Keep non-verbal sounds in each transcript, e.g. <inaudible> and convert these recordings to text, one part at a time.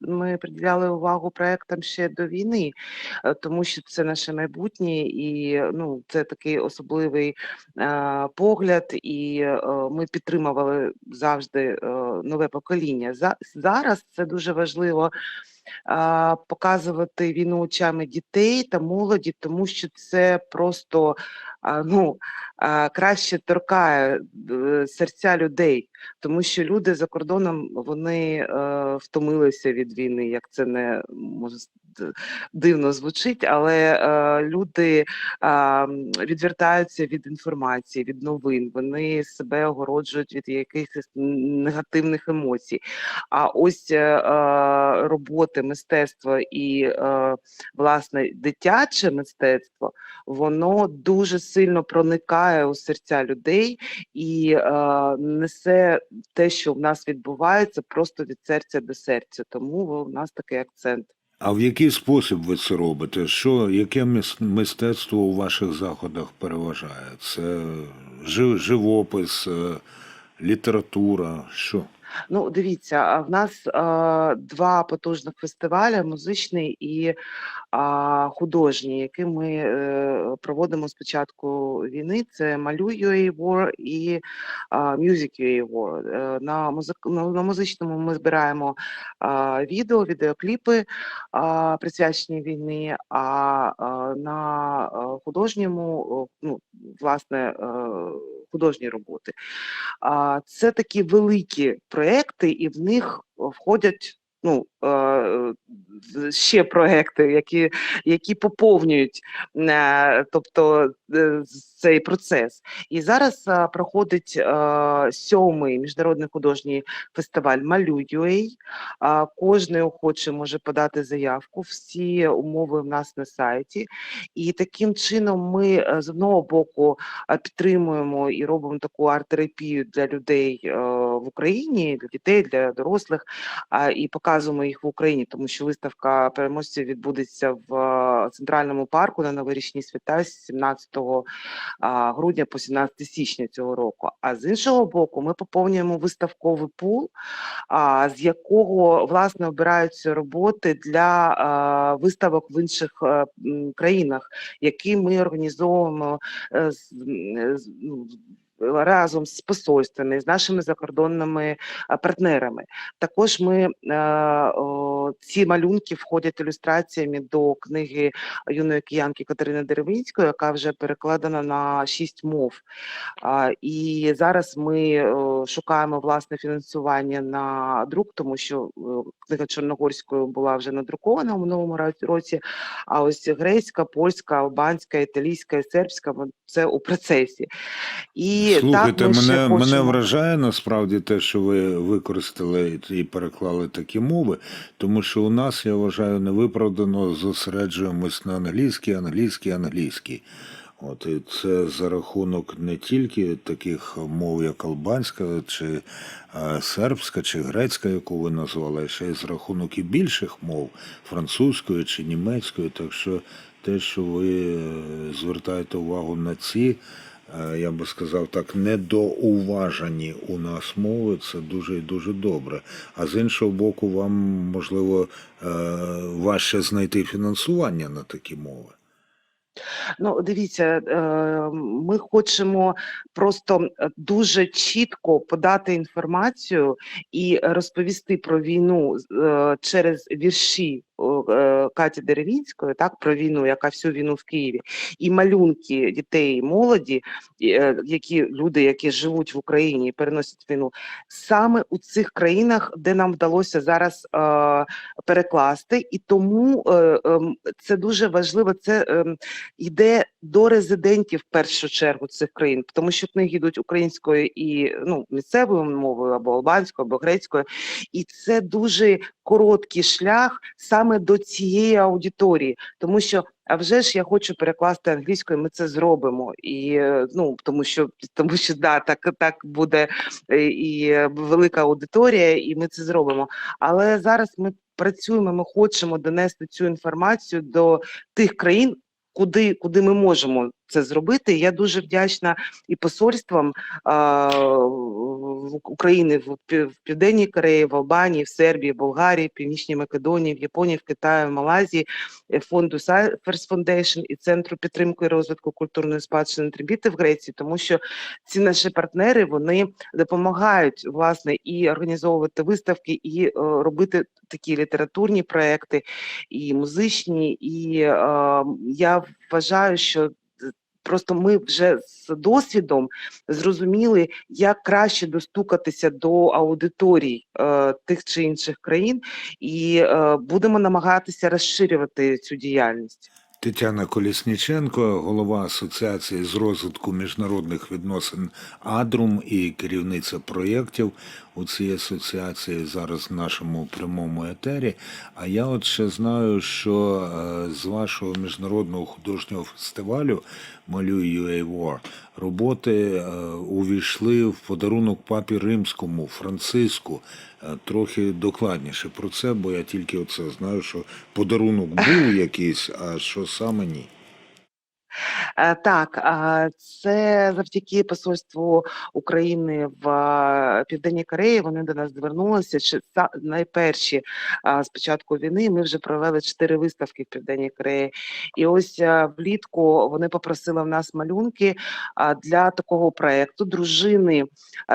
ми приділяли увагу проектам ще до війни, е, тому що це наше майбутнє, і ну це такий особливий е, погляд, і е, ми підтримували завжди е, нове покоління. За зараз це дуже важливо. Показувати війну очами дітей та молоді, тому що це просто ну, краще торкає е, серця людей, тому що люди за кордоном вони е, втомилися від війни, як це не може дивно звучить, але е, люди м, відвертаються від інформації, від новин. Вони себе огороджують від якихось негативних емоцій. А ось е, е, роботи, мистецтво і е, власне дитяче мистецтво, воно дуже сильно проникає у серця людей і е, несе те, що в нас відбувається, просто від серця до серця. Тому у нас такий акцент. А в який спосіб ви це робите? Що, яке мис- мистецтво у ваших заходах переважає? Це живопис, е, література, що? Ну, дивіться, в нас е, два потужних фестивалі: музичний і а, художній, які ми е, проводимо з початку війни. Це Малюй.ua War і а, Music.ua War. Е, на, музик, на, на музичному ми збираємо а, відео, відеокліпи а, присвячені війні, а, а на е, художньому, о, ну, власне, е, художні роботи. А, Це такі великі проекти, і в них входять. Ну, е, ще проекти, які, які поповнюють е, тобто, е, цей процес. І зараз е, проходить сьомий міжнародний художній фестиваль Малюй.ua. Кожний охоче може подати заявку. Всі умови в нас на сайті. І таким чином ми з одного боку підтримуємо і робимо таку арт-терапію для людей в Україні, для дітей, для дорослих, і показуємо їх в Україні, тому що виставка переможців відбудеться в е, центральному парку на новорічні свята з 17 грудня по 17 січня цього року. А з іншого боку, ми поповнюємо виставковий пул, з якого власне обираються роботи для виставок в інших е, країнах, які ми організовуємо е, з- ну, разом з посольствами, з нашими закордонними партнерами. Також ми е, ці малюнки входять ілюстраціями до книги юної киянки Катерини Деревинської, яка вже перекладена на шість мов. І зараз ми е, шукаємо власне фінансування на друк, тому що е, книга чорногорською була вже надрукована у ра- році. А ось грецька, польська, албанська, італійська і сербська це у процесі. І Слухайте, так ми ще мене, мене вражає насправді те, що ви використали і переклали такі мови, тому що у нас, я вважаю, невиправдано зосереджуємось на англійській, англійській, англійській. От і це за рахунок не тільки таких мов, як албанська, чи е, сербська, чи грецька, яку ви назвали, а ще й з рахунок і більших мов французької чи німецької. Так що те, що ви е, звертаєте увагу на ці, я би сказав так, недоуважені у нас мови, це дуже і дуже добре. А з іншого боку, вам можливо е, важче знайти фінансування на такі мови. Ну, дивіться, е, ми хочемо просто е, дуже чітко подати інформацію і розповісти про війну е, через вірші е, Каті Деревінської, так про війну, яка всю війну в Києві, і малюнки дітей молоді, е, які люди, які живуть в Україні і переносять війну, саме у цих країнах, де нам вдалося зараз е, перекласти, і тому е, ем, це дуже важливо. Це ем, йде до резидентів в першу чергу цих країн, тому що книги йдуть українською і ну місцевою мовою або албанською, або грецькою, і це дуже короткий шлях саме до цієї аудиторії, тому що. А вже ж я хочу перекласти англійською, ми це зробимо. І е, ну тому що тому що да, так, так буде е, і велика аудиторія, і ми це зробимо. Але зараз ми працюємо, ми хочемо донести цю інформацію до тих країн, куди, куди ми можемо це зробити. Я дуже вдячна і посольствам в України в, Південній Кореї, в Албанії, в Сербії, Болгарії, Північній Македонії, в Японії, в Китаї, в Малайзії, е, фонду First Foundation і Центру підтримки і розвитку культурної спадщини Трибіти в Греції, тому що ці наші партнери вони допомагають власне і організовувати виставки, і е, робити такі літературні проекти, і музичні. І е, я вважаю, що просто ми вже з досвідом зрозуміли, як краще достукатися до аудиторій е, тих чи інших країн, і е, будемо намагатися розширювати цю діяльність. Тетяна Колісніченко, голова Асоціації з розвитку міжнародних відносин Адрум і керівниця проєктів у цій асоціації зараз в нашому прямому етері. А я от ще знаю, що е, з вашого міжнародного художнього фестивалю Малюй UA War роботи е, увійшли в подарунок папі римському Франциску. Е, Трохи докладніше про це, бо я тільки оце знаю, що подарунок був якийсь, а що саме ні. Е, Так, це завдяки посольству України в Південній Кореї. Вони до нас звернулися. Найперші з початку війни ми вже провели чотири виставки в Південній Кореї. І ось влітку вони попросили в нас малюнки для такого проекту. Дружини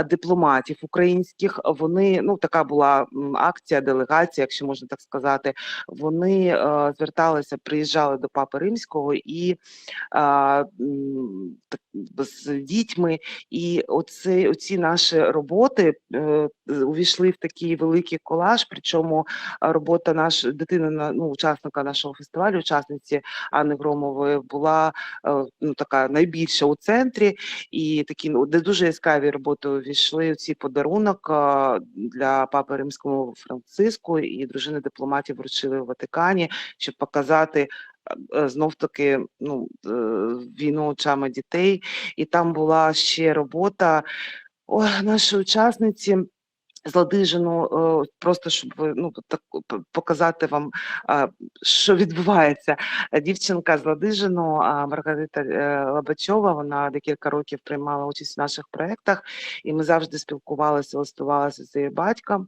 дипломатів українських. Вони ну така була акція, делегація, якщо можна так сказати. Вони е, зверталися, приїжджали до Папи Римського і з дітьми. І оці, оці наші роботи е, увійшли в такий великий колаж. Причому робота наш дитини на ну, учасника нашого фестивалю, учасниці Анни Громової, була е, ну, така найбільша у центрі. І такі ну, де дуже яскраві роботи увійшли цей подарунок для папи римського Франциску і дружини дипломатів вручили в Ватикані, щоб показати знов таки ну, е, війну очами дітей. І там була ще робота о, нашої учасниці. З Ладижину, е, просто щоб ну так показати вам, що відбувається. Дівчинка з Ладижину, Маргарита е, Лобачова, вона декілька років приймала участь в наших проєктах, і ми завжди спілкувалися, листувалися з її батьком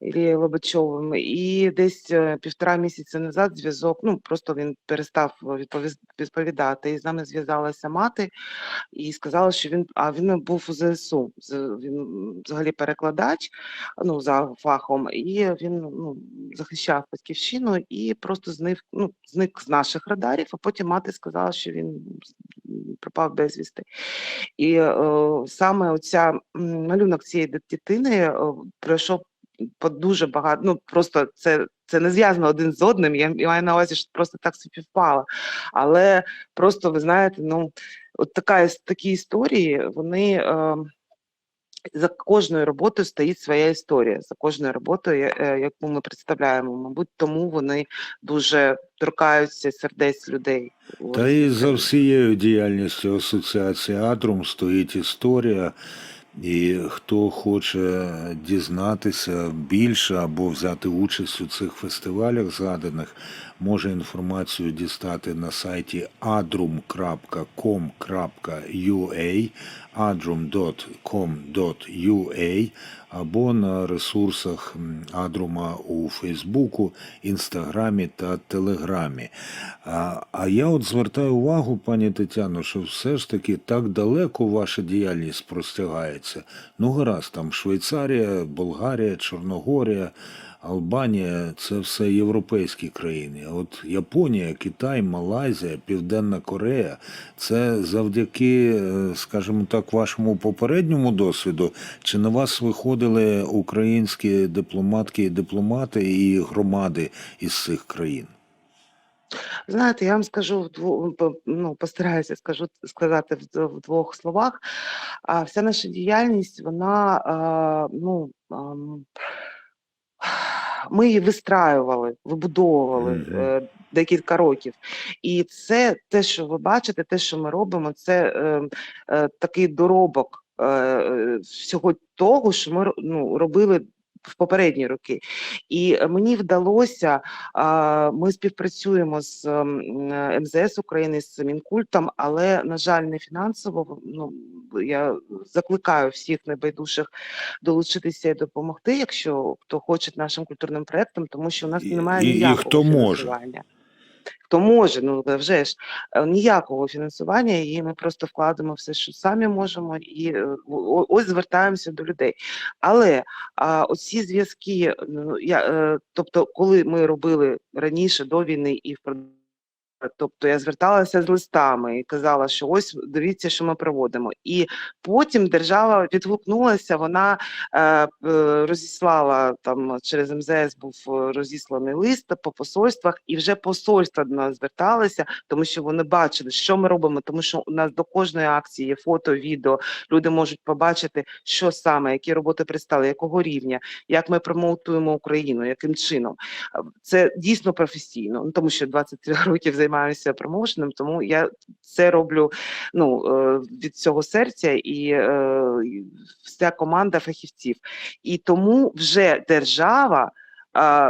Ілією Лобачовим. І десь е, півтора місяця назад зв'язок, ну просто він перестав відповідати. І з нами зв'язалася мати і сказала, що він а він був у ЗСУ. Він взагалі перекладач ну за фахом, і він ну захищав батьківщину і просто зник, ну зник з наших радарів. А потім мати сказала, що він пропав безвісти. І е, саме оця малюнок цієї дитини е, пройшов по дуже багато. Ну просто це. Це не зв'язано один з одним. Я, я маю на увазі, що просто так співпало. Але просто ви знаєте, ну от така такі історії, вони е, за кожною роботою стоїть своя історія. За кожною роботою, е, яку ми представляємо. Мабуть, тому вони дуже торкаються сердець людей. Та і за всією діяльністю асоціації Адрум стоїть історія. І хто хоче дізнатися більше або взяти участь у цих фестивалях згаданих, може інформацію дістати на сайті adrum.com.ua, adrum.com.ua або на ресурсах Адрума у Фейсбуку, Інстаграмі та Телеграмі. А, а я от звертаю увагу, пані Тетяно, що все ж таки так далеко ваша діяльність простягається. Ну, гаразд, там Швейцарія, Болгарія, Чорногорія, Албанія це все європейські країни. От Японія, Китай, Малайзія, Південна Корея це завдяки, е, скажімо так, вашому попередньому досвіду, чи на вас виходили українські дипломатки і дипломати і громади із цих країн? Знаєте, я вам скажу ну, постараюся скажу сказати в, двох словах. А вся наша діяльність, вона а, ну. Ми її вистраювали, вибудовували е, декілька років. І це те, що ви бачите, те, що ми робимо, це е, е, такий доробок е, е, всього того, що ми ну, робили в попередні роки. І е, мені вдалося, ми співпрацюємо з е, МЗС України, з Мінкультом, але, на жаль, не фінансово. Ну, я закликаю всіх небайдужих долучитися і допомогти, якщо хто хоче нашим культурним проектам, тому що у нас немає і- і ніякого хто може. Хто може, ну вже ж е, ніякого фінансування, і ми просто вкладемо все, що самі можемо, і е, ось звертаємося до людей. Але а, оці зв'язки, ну я е, тобто, коли ми робили раніше до війни і впродовж Тобто я зверталася з листами і казала, що ось дивіться, що ми проводимо. І потім держава відгукнулася, вона е, е, розіслала там через МЗС був е, розісланий лист по посольствах, і вже посольства до нас зверталися, тому що вони бачили, що ми робимо. Тому що у нас до кожної акції є фото, відео. Люди можуть побачити, що саме, які роботи пристали, якого рівня, як ми промоутуємо Україну, яким чином. Е, Це дійсно професійно, ну, тому що 23 <laughs> років займаюся промоушеном, тому я це роблю ну, е, від цього серця е, і вся команда фахівців. І тому вже держава.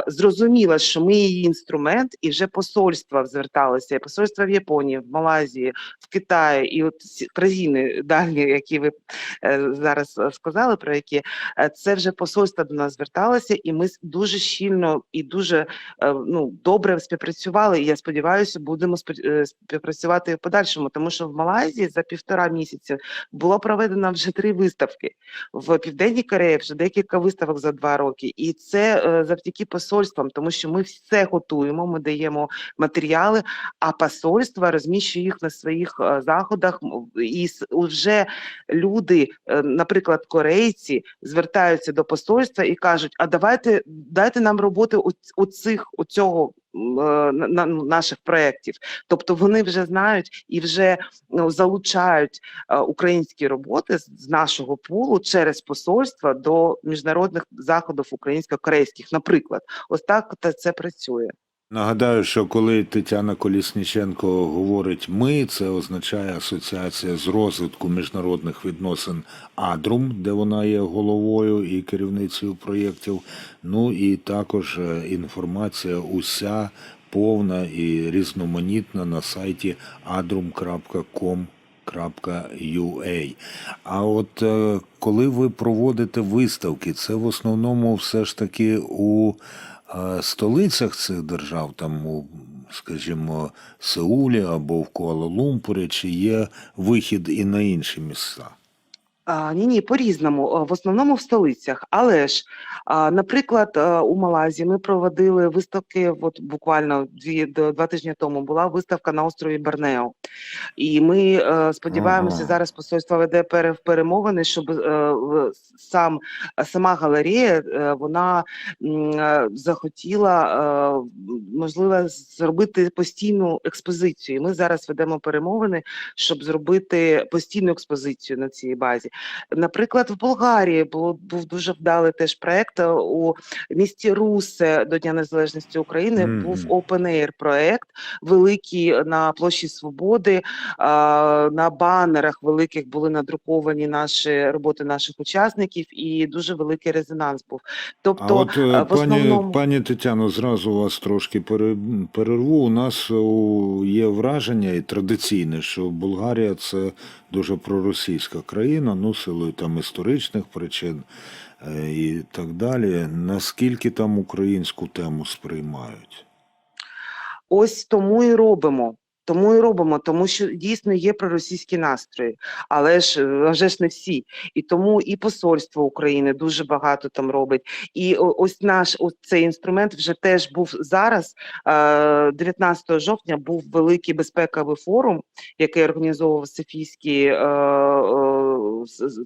Зрозуміла, що ми її інструмент, і вже посольства зверталися, посольства в Японії, в Малайзії, в Китаї, і от країни дальні, які ви е, зараз е, сказали, про які е, це вже посольства до нас зверталися, і ми дуже щільно і дуже ну добре співпрацювали. І я сподіваюся, будемо співпрацювати в подальшому, тому що в Малайзії за півтора місяці було проведено вже три виставки. В Південній Кореї вже декілька виставок за два роки, і це е, завдяки посольствам, тому що ми все готуємо, ми даємо матеріали, а посольства розміщує їх на своїх е, заходах. І вже люди, е, наприклад, корейці, звертаються до посольства і кажуть: а давайте дайте нам роботи у, цих у цього. Е, на- на- наших проєктів, тобто вони вже знають і вже ну, залучають е, українські роботи з, нашого пулу через посольства до міжнародних заходів українсько-корейських, наприклад, ось так та це працює. Нагадаю, що коли Тетяна Колісніченко говорить ми, це означає асоціація з розвитку міжнародних відносин Адрум, де вона є головою і керівницею проєктів. Ну і також е, інформація уся повна і різноманітна на сайті adrum.com.ua. А от е, коли ви проводите виставки, це в основному все ж таки у столицях цих держав, там у, скажімо, Сеулі або в Куала-Лумпурі, чи є вихід і на інші місця? Ні, ні, по-різному. Е, В основному в столицях. Але ж, наприклад, е, у Малайзії ми проводили виставки. От буквально дві два тижні тому була виставка на острові Бернео. І ми е, сподіваємося, Ага. зараз посольство веде пере- перемовини, щоб сам сама галерея вона захотіла можливо зробити постійну експозицію. Ми зараз ведемо перемовини, щоб зробити постійну експозицію на цій базі. Наприклад, в Болгарії було був дуже вдалий теж проект е, у місті Русе до Дня Незалежності України. Мгм. Був open air проект великий на площі Свободи. а, На банерах великих були надруковані наші роботи наших учасників, і дуже великий резонанс був. Тобто, а от, е, е, в пані, основному- пані Тетяно, зразу вас трошки перерву. У нас є враження і традиційне, що Болгарія це дуже проросійська країна, ну, силою там історичних причин е, і так далі. Наскільки там українську тему сприймають? Ось тому і робимо. Тому і робимо, тому що дійсно є проросійські настрої, але ж е, вже ж не всі. І тому і посольство України дуже багато там робить. І ось наш ось цей інструмент вже теж був зараз. е, 19 жовтня був великий безпековий форум, який організовував Софійський е, е,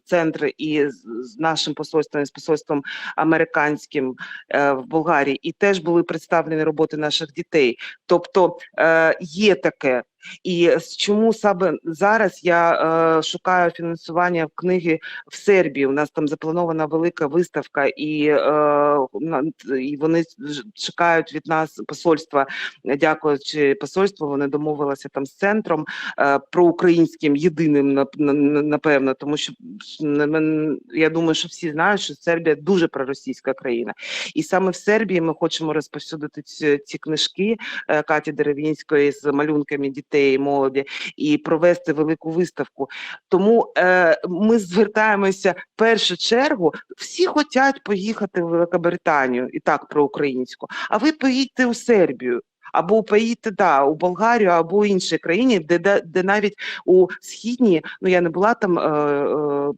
центр і з з нашим посольством, і з посольством американським е, в Болгарії, і теж були представлені роботи наших дітей. Тобто е, є таке, І чому саме зараз я е, шукаю фінансування книги в Сербії? У нас там запланована велика виставка, і, е, і вони чекають від нас посольства. Дякуючи посольству, вони домовилися там з центром е, проукраїнським єдиним на- на- напевно, тому що я думаю, що всі знають, що Сербія дуже проросійська країна, і саме в Сербії ми хочемо розповсюдити ці, ці книжки е, Каті Деревінської з малюнками дітей, молоді і провести велику виставку. Тому е, ми звертаємося в першу чергу. Всі хочуть поїхати в Великобританію і так про українську. А ви поїдьте у Сербію. Або поїдьте да, у Болгарію, або інші країни, де, де, де навіть у східній, ну я не була там е,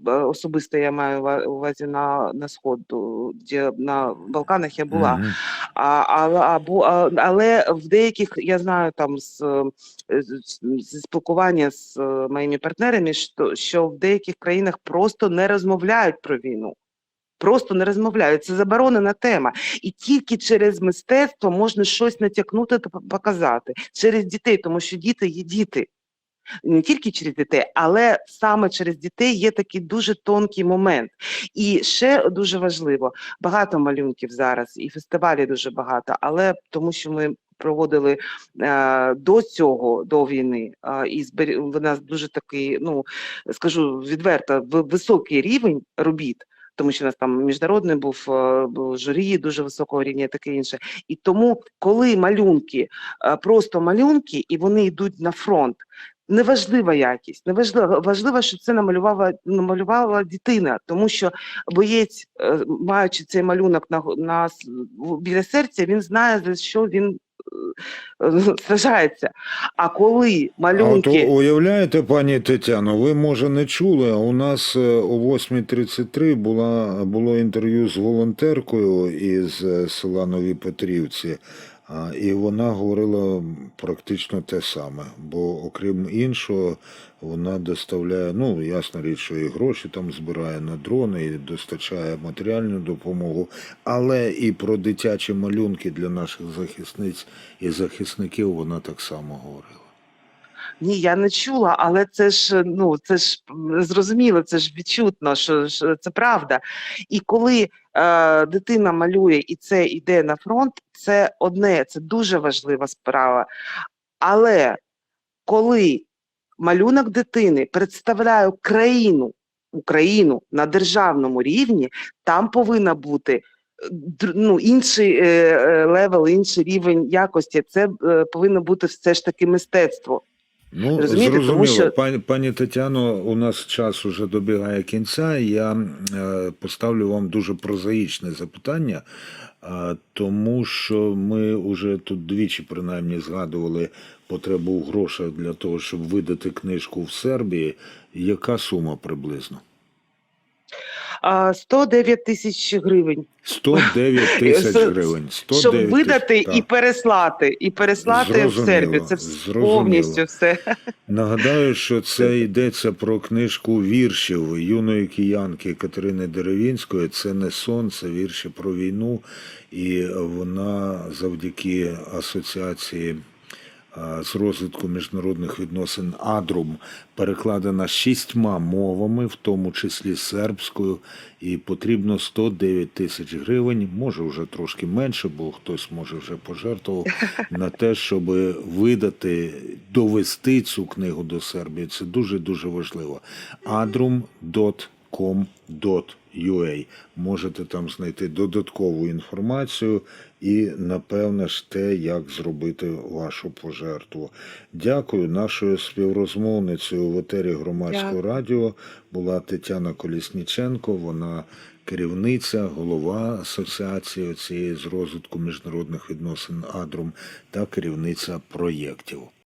е, особисто, я маю ува- увазі на, на сходу, де на Балканах я була. Мгм. А, а, або, а, але в деяких я знаю там з, е, з- спілкування з е, моїми партнерами, що, що в деяких країнах просто не розмовляють про війну. Просто не розмовляють. Це заборонена тема. І тільки через мистецтво можна щось натякнути та показати через дітей, тому що діти є діти. Не тільки через дітей, але саме через дітей є такий дуже тонкий момент. І ще дуже важливо, багато малюнків зараз, і фестивалів дуже багато, але тому що ми проводили е, до цього, до війни, е, і збері... в нас дуже такий, ну скажу відверто, ви- високий рівень робіт. Тому що у нас там міжнародний був, е, був журі дуже високого рівня, таке інше. І тому, коли малюнки, е, просто малюнки, і вони йдуть на фронт, неважлива якість, неважливо, важливо, що це намалювала, намалювала дитина, тому що боєць, е, маючи цей малюнок на, на біля серця, він знає, за що він е, е. А коли А то уявляєте, пані Тетяно, ви може не чули, у нас е, о 8.33 була, було інтерв'ю з волонтеркою із е, села Нові Петрівці, і вона говорила практично те саме. Бо, окрім іншого, вона доставляє, ну, ясна річ, що і гроші там збирає на дрони, і достачає матеріальну допомогу, але і про дитячі малюнки для наших захисниць і захисників вона так само говорила. Ні, я не чула, але це ж ну це ж зрозуміло, це ж відчутно, що, що це правда. І коли е, дитина малює і це йде на фронт, це одне, це дуже важлива справа. Але коли малюнок дитини представляє країну, Україну на державному рівні, там повинна бути е, ну, інший е, е, левел, інший рівень якості. Це е, повинно бути все ж таки мистецтво. Ну, Розумієте, тому зрозуміло. що- Пані, пані Тетяно, у нас час уже добігає кінця. Я е, поставлю вам дуже прозаїчне запитання, е, тому що ми вже тут двічі принаймні згадували потребу в грошах для того, щоб видати книжку в Сербії. Яка сума приблизно? А, 109 тисяч гривень, 109 <laughs> тисяч гривень. 109 щоб видати тисяч, і переслати, і переслати в Зрозуміло, Сербію. Це зрозуміло. повністю все. Нагадаю, що <laughs> це йдеться про книжку віршів юної киянки Катерини Деревінської. Це не сон, це вірші про війну, і вона завдяки асоціації з розвитку міжнародних відносин Адрум перекладена шістьма мовами, в тому числі сербською, і потрібно 109 тисяч гривень, може вже трошки менше, бо хтось може вже пожертвував <laughs> на те, щоб видати, довести цю книгу до Сербії. Це дуже дуже важливо. adrum.com.ua Можете там знайти додаткову інформацію і, напевне ж, те, як зробити вашу пожертву. Дякую. Нашою співрозмовницею в етері громадського Дякую. радіо була Тетяна Колісніченко. Вона керівниця, голова асоціації цієї з розвитку міжнародних відносин Адрум та керівниця проєктів.